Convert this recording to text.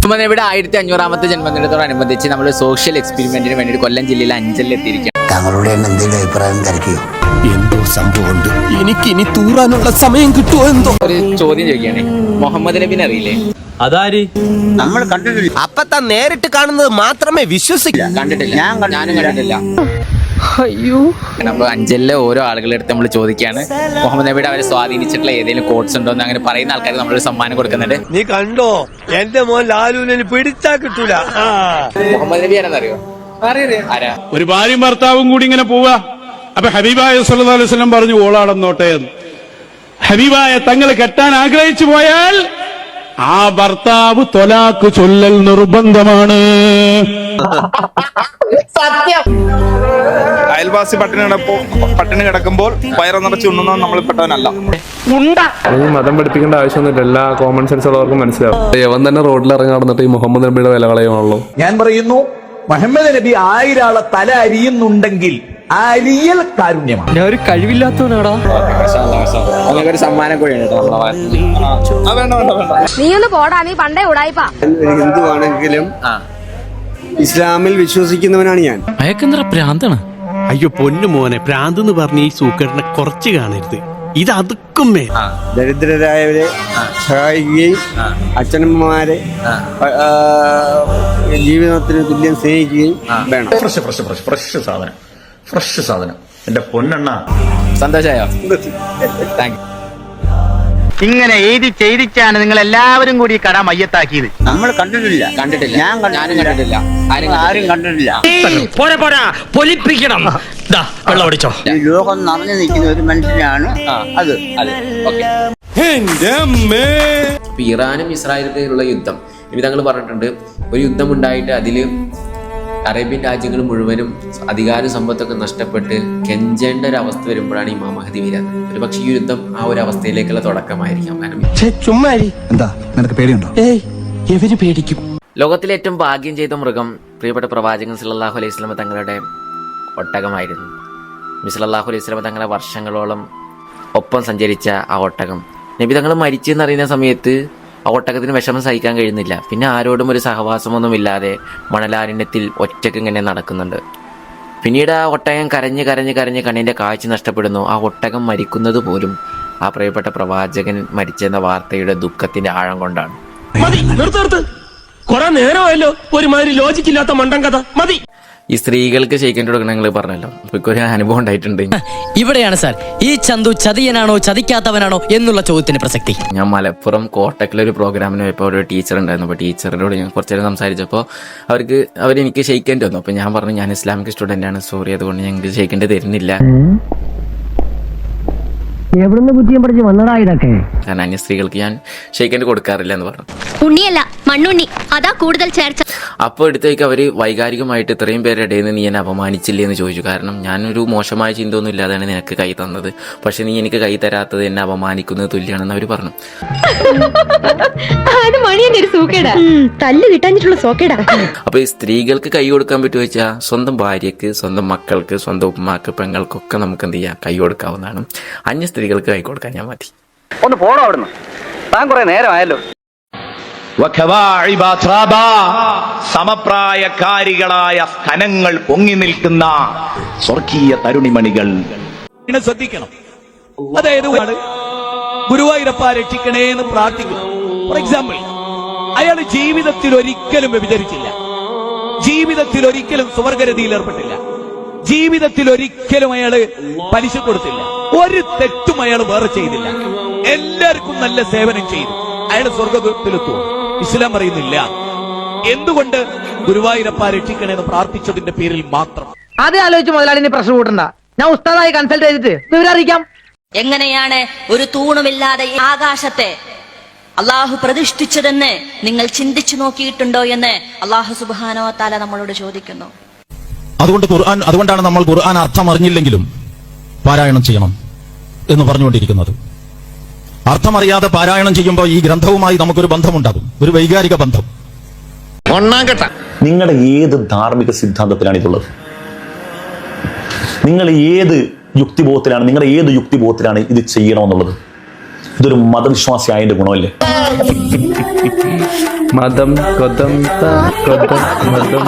മുഹമ്മദ് നബിയുടെ ആയിരത്തി അഞ്ഞൂറാമത്തെ ജന്മദിനത്തോടനുബന്ധിച്ച് നമ്മൾ സോഷ്യൽ എക്സ്പെരിമെന്റിന് വേണ്ടി കൊല്ലം ജില്ലയിൽ അഞ്ചലിൽ എത്തിയിരിക്കുകയാണ്. താങ്കളുടെ എന്തെങ്കിലും അഭിപ്രായം തിരക്കിയോ എന്തോ സംഭവമുണ്ട്. എനിക്ക് ഇനി തൂറാനുള്ള സമയം കിട്ടുമോ എന്തോ? ഒരു ചോദ്യം ചോദിക്കുകയാണെ. മുഹമ്മദ് നബിനെ അറിയില്ലേ? അതാര്? നമ്മൾ കണ്ടിട്ടില്ല. അപ്പത്താ നേരിട്ട് കാണുന്നത് മാത്രമേ വിശ്വസിക്കൂ. കണ്ടിട്ടില്ല. ഞാനും കണ്ടിട്ടില്ല. അപ്പൊ അഞ്ചലിലെ ഓരോ ആളുകളുടെ അടുത്ത് നമ്മൾ ചോദിക്കുകയാണ്. മുഹമ്മദ് നബിയുടെ അവരെ സ്വാധീനിച്ചിട്ടുള്ള ഏതെങ്കിലും കോഡ്സ് ഉണ്ടോ എന്ന് അങ്ങനെ പറയുന്ന ആൾക്കാർ നമ്മളൊരു സമ്മാനം കൊടുക്കുന്നുണ്ട്. നീ കണ്ടോ? എന്റെ മോൻ ലാലുവിനെ പിടിച്ചാ കിട്ടൂല. ആ. മുഹമ്മദ് നബി ആരെന്നറിയോ? ആരാ? ഒരു ഭാര്യയും ഭർത്താവും കൂടി ഇങ്ങനെ പോവാ അപ്പൊ ഹബീബായ സല്ലല്ലാഹു അലൈഹി വസല്ലം പറഞ്ഞു ഓളാടന്നോട്ടെ എന്ന് ഹബീബായ തങ്ങളെ കെട്ടാൻ ആഗ്രഹിച്ചു പോയാൽ ആ ഭർത്താവ് തൊലാക്ക് ചൊല്ലൽ നിർബന്ധമാണ്. അയൽവാസി പട്ടിണി കിടപ്പോ പട്ടിണി കിടക്കുമ്പോൾ വയറ നിറച്ച് ഉണ്ണുന്ന നമ്മൾ പെട്ടവനല്ല. മതം പഠിപ്പിക്കേണ്ട ആവശ്യമൊന്നുമില്ല. എല്ലാ കോമൺ സെൻസ് ഉള്ളവർക്കും മനസ്സിലാവും. യവൻ തന്നെ റോഡിൽ ഇറങ്ങി നടന്നിട്ട് ഈ മുഹമ്മദ് നബിയുടെ വില കളയുമാണല്ലോ ഞാൻ പറയുന്നു മുഹമ്മദ് നബി ആയിരാളെ തല അരിയുന്നുണ്ടെങ്കിൽ അരിയൽ കാരുണ്യമാണ്. ഞാൻ ഒരു കഴിവില്ലാത്തവനാടാ. ഒരു സമ്മാനം നീ ഒന്ന് പോടാ നീ പണ്ടേ ഉടായിപ്പാ. ഹിന്ദു ആണെങ്കിലും ആ ഇസ്ലാമിൽ വിശ്വസിക്കുന്നവനാണ് ഞാൻ. അയക്കെന്തറ പ്രാന്താണ്? അയ്യോ പൊന്നു മോനെ പ്രാന്ത് എന്ന് പറഞ്ഞ ഈ സൂക്കറിനെ കുറച്ച് കാണരുത്. ഇത് അതുക്കും ദരിദ്രരായവരെ സഹായിക്കുകയും അച്ഛനമ്മമാരെ ജീവിതത്തിന് തുല്യം സ്നേഹിക്കുകയും വേണം. ഫ്രഷ് ഫ്രഷ് ഫ്രഷ് ഫ്രഷ് സാധനം. ഫ്രഷ് സാധനം. എന്റെ പൊന്നെണ്ണ. സന്തോഷമായോ താങ്ക് യു ഇങ്ങനെ എഴുതി ചെയ്തിച്ചാണ് നിങ്ങൾ എല്ലാവരും കൂടി ഈ കട മയ്യത്താക്കിയത്. നമ്മൾ കണ്ടിട്ടില്ല. കണ്ടിട്ടില്ല. ഞാൻ കണ്ടിട്ടില്ല. ആരും കണ്ടിട്ടില്ല. പോരാ പോരാ. പൊലിപ്പിക്കണം. ദാ വെള്ളം ഓടിച്ചോ ഈ ലോകം നിറഞ്ഞു നിൽക്കുന്ന ഒരു മനുഷ്യനാണ് അത്. അതെ. ഓക്കെ. ഇപ്പൊ ഇറാനും ഇസ്രായേലും തമ്മിലുള്ള യുദ്ധം. ഇനി താങ്കൾ പറഞ്ഞിട്ടുണ്ട് ഒരു യുദ്ധം ഉണ്ടായിട്ട് അതിൽ അറേബ്യൻ രാജ്യങ്ങൾ മുഴുവനും അധികാര സമ്പത്തൊക്കെ നഷ്ടപ്പെട്ട് കെഞ്ചേണ്ട ഒരു അവസ്ഥ വരുമ്പോഴാണ് ഈ മാമഹതി വരുന്നത് ഒരു പക്ഷേ ഈ യുദ്ധം ആ ഒരു അവസ്ഥയിലേക്കുള്ള തുടക്കമായിരിക്കാം. കാരണം ചുമ്മാരി എന്താ? നിനക്ക് പേടിയുണ്ടോ? ഏയ് എവര് പേടിക്കും? ലോകത്തിലെ ഏറ്റവും ഭാഗ്യം ചെയ്ത മൃഗം പ്രിയപ്പെട്ട പ്രവാചകൻ സല്ലല്ലാഹു അലൈഹി സ്വലമ തങ്ങളുടെ ഒട്ടകമായിരുന്നു. സല്ലല്ലാഹു അലൈഹി സ്വലമ തങ്ങളെ വർഷങ്ങളോളം ഒപ്പം സഞ്ചരിച്ച ആ ഒട്ടകം. നബി തങ്ങൾ മരിച്ചെന്നറിയുന്ന സമയത്ത് ആ ഒട്ടകത്തിന് വിഷമം സഹിക്കാൻ കഴിയുന്നില്ല. പിന്നെ ആരോടും ഒരു സഹവാസമൊന്നുമില്ലാതെ മണലാരണ്യത്തിൽ ഒറ്റയ്ക്ക് ഇങ്ങനെ നടക്കുന്നുണ്ട്. പിന്നീട് ആ ഒട്ടകം കരഞ്ഞ് കരഞ്ഞ് കരഞ്ഞ് കണ്ണിന്റെ കാഴ്ച നഷ്ടപ്പെടുന്നു. ആ ഒട്ടകം മരിക്കുന്നത് പോലും ആ പ്രിയപ്പെട്ട പ്രവാചകൻ മരിച്ചെന്ന വാർത്തയുടെ ദുഃഖത്തിന്റെ ആഴം കൊണ്ടാണ്. കൊറേ നേരമായല്ലോ. ഒരുമാതിരി ലോജിക്കില്ലാത്ത മണ്ടൻ കഥ. മതി. ഈ സ്ത്രീകൾക്ക് ഷെയ്ക്കന്റെ കൊടുക്കണം നിങ്ങൾ പറഞ്ഞല്ലോ. ഇപ്പൊ ഒരു അനുഭവം ഉണ്ടായിട്ടുണ്ട്. ഇവിടെയാണ് സാർ. ഈ ചന്തു ചതിയനാണോ ചതിക്കാത്തവനാണോ എന്നുള്ള ചോദ്യത്തിന് പ്രസക്തി. ഞാൻ മലപ്പുറം കോട്ടക്കിലെ ഒരു പ്രോഗ്രാമിന് പോയപ്പോൾ ഒരു ടീച്ചർ ഉണ്ടായിരുന്നു. അപ്പോൾ ടീച്ചറിനോട് ഞാൻ കുറച്ച് നേരം സംസാരിച്ചപ്പോൾ അവർക്ക് അവരെനിക്ക് ഷെയ്ക്കേണ്ടി വന്നു അപ്പോൾ ഞാൻ പറഞ്ഞു ഞാൻ ഇസ്ലാമിക് സ്റ്റുഡന്റ് ആണ്. സോറി അതുകൊണ്ട് ഞങ്ങൾക്ക് ഷെയ്ക്കേണ്ടി തരുന്നില്ല. എവിടുന്ന് ബുദ്ധിയും പഠിച്ച് വന്നടാ ഇതൊക്കെ? കാരണം അന്യ സ്ത്രീകൾക്ക് ഞാൻ ഷെയ്ക്കേണ്ടി കൊടുക്കാറില്ല എന്ന് പറഞ്ഞു. ഉണ്ണിയല്ല മണ്ണുണ്ണി. അതാ കൂടുതൽ ചേർച്ച. അപ്പോൾ എടുത്തേക്ക് അവർ വൈകാരികമായിട്ട് ഇത്രയും പേരുടെ ഇടയിൽ നിന്ന് നീ എന്നെ അപമാനിച്ചില്ലേ എന്ന് ചോദിച്ചു. കാരണം ഞാനൊരു മോശമായ ചിന്തയൊന്നും ഇല്ലാതെയാണ് നിനക്ക് കൈ തന്നത്. പക്ഷെ നീ എനിക്ക് കൈ തരാത്തത് എന്നെ അപമാനിക്കുന്നത് തുല്യമാണെന്ന് അവർ പറഞ്ഞു. സൂക്കേടാ. തല്ല് കിട്ടാഞ്ഞിട്ടുള്ള സോക്കേടാ. അപ്പൊ ഈ സ്ത്രീകൾക്ക് കൈ കൊടുക്കാൻ പറ്റുമോ വെച്ചാൽ സ്വന്തം ഭാര്യക്ക് സ്വന്തം മക്കൾക്ക് സ്വന്തം ഉപ്പമാക്ക് പെങ്ങൾക്കൊക്കെ നമുക്ക് എന്ത് ചെയ്യാം? കൈ കൊടുക്കാവുന്നതാണ്. അന്യ സ്ത്രീകൾക്ക് കൈ കൊടുക്കാൻ ഞാൻ മതി. ഒന്ന് പോണോ അവിടുന്ന്. താൻ കുറെ നേരമായല്ലോ. സമപ്രായക്കാരികളായ സ്തനങ്ങൾ പൊങ്ങി നിൽക്കുന്ന സ്വർഗീയ തരുണിമണികൾ. ശ്രദ്ധിക്കണം. അതായത് ഗുരുവായൂരപ്പ രക്ഷിക്കണേ എന്ന് പ്രാർത്ഥിക്കുന്നു. ഫോർ എക്സാമ്പിൾ അയാൾ ജീവിതത്തിൽ ഒരിക്കലും വ്യഭിചരിച്ചില്ല. ജീവിതത്തിൽ ഒരിക്കലും സുവർഗരതിയിൽ ഏർപ്പെട്ടില്ല. ജീവിതത്തിൽ ഒരിക്കലും അയാൾ പലിശ കൊടുത്തില്ല. ഒരു തെറ്റും അയാൾ വേറെ ചെയ്തില്ല. എല്ലാവർക്കും നല്ല സേവനം ചെയ്തു. അയാൾ സ്വർഗത്തിലെത്തു ഇസ്ലാം പറയുന്നില്ല എന്തുകൊണ്ട് ഗുരുവായൂരപ്പ രക്ഷിക്കണേ എന്ന് പ്രാർത്ഥിച്ചതിന്റെ പേരിൽ മാത്രം? അത് ആലോചിച്ച് മുതലാളിന് പ്രശ്നം കൂട്ടണ്ട. ഞാൻ ഉസ്താദായി കൺസൾട്ട് ചെയ്തിട്ട് വിവരറിയിക്കാം എങ്ങനെയാണ് ഒരു തൂണുമില്ലാതെ ഈ ആകാശത്തെ അള്ളാഹു പ്രതിഷ്ഠിച്ചതെന്ന് നിങ്ങൾ ചിന്തിച്ചു നോക്കിയിട്ടുണ്ടോ എന്ന് അള്ളാഹു സുബാനോ താല നമ്മളോട് ചോദിക്കുന്നു. അതുകൊണ്ട് ഖുർആൻ അതുകൊണ്ടാണ് നമ്മൾ ഖുർആൻ അർത്ഥം അറിഞ്ഞില്ലെങ്കിലും പാരായണം ചെയ്യണം എന്ന് പറഞ്ഞുകൊണ്ടിരിക്കുന്നത്. അർത്ഥമറിയാതെ പാരായണം ചെയ്യുമ്പോൾ ഈ ഗ്രന്ഥവുമായി നമുക്കൊരു ബന്ധമുണ്ടാകും. ഒരു വൈകാരിക ബന്ധം. ഒന്നാം ഘട്ട നിങ്ങളുടെ ഏത് ധാർമ്മിക സിദ്ധാന്തത്തിലാണ് ഇതുള്ളത്? നിങ്ങൾ ഏത് യുക്തിബോധത്തിലാണ് നിങ്ങളുടെ ഏത് യുക്തിബോധത്തിലാണ് ഇത് ചെയ്യണമെന്നുള്ളത്? ഇതൊരു മതവിശ്വാസിയായതിന്റെ ഗുണമല്ലേ മതം കൊതം മതം.